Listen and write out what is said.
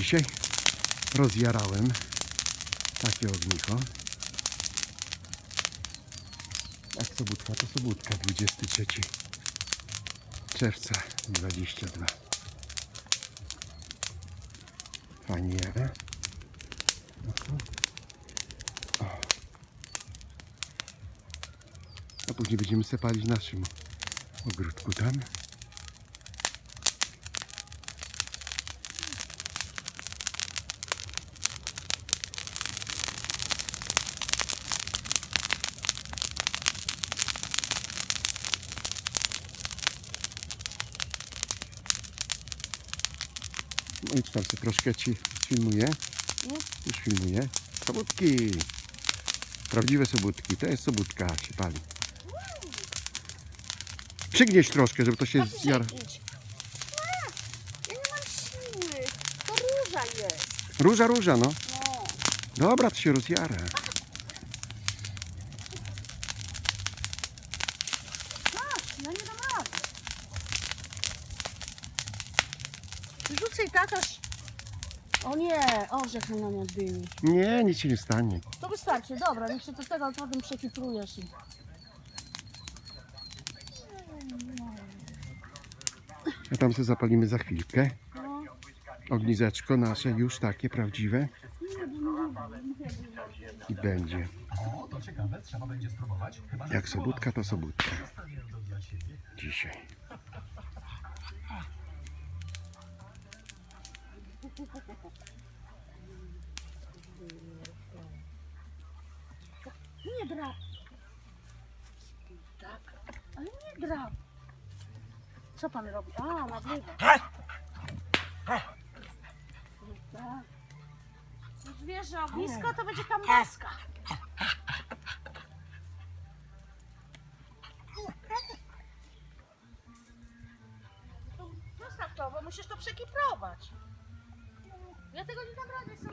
dzisiaj rozjarałem takie ognicho. Jak sobótka, to sobótka 23 czerwca 22. Fajnie jadę. O. A później będziemy se palić w naszym ogródku tam. No i tam sobie troszkę ci filmuję. Już filmuję. Sobótki. Prawdziwe sobótki. To jest sobótka się pali. Przygnieś troszkę, żeby to się zjar... Idź. A, Ja nie mam siły. To róża jest. Róża, róża, no. No. Dobra, to się rozjara. Masz, ja nie dam rady. Rzucę i tak aż... O nie, orzech na mnie dymi. Nie, nic się nie stanie. To wystarczy, dobra, niech się do tego potem przekitrujesz i... A tam sobie zapalimy za chwilkę. No. Ognizeczko nasze już takie prawdziwe. I będzie. O, to ciekawe, trzeba będzie spróbować. Chyba że Jak sobótka, to sobótka. Dzisiaj. Nie drap. Tak, ale nie drap. Co pan robi? A, nagrywa. Tak. Już wiesz, że ognisko to będzie kambaska. Zostaw to, bo musisz to przekiprować. Ja tego nie dam rady sam.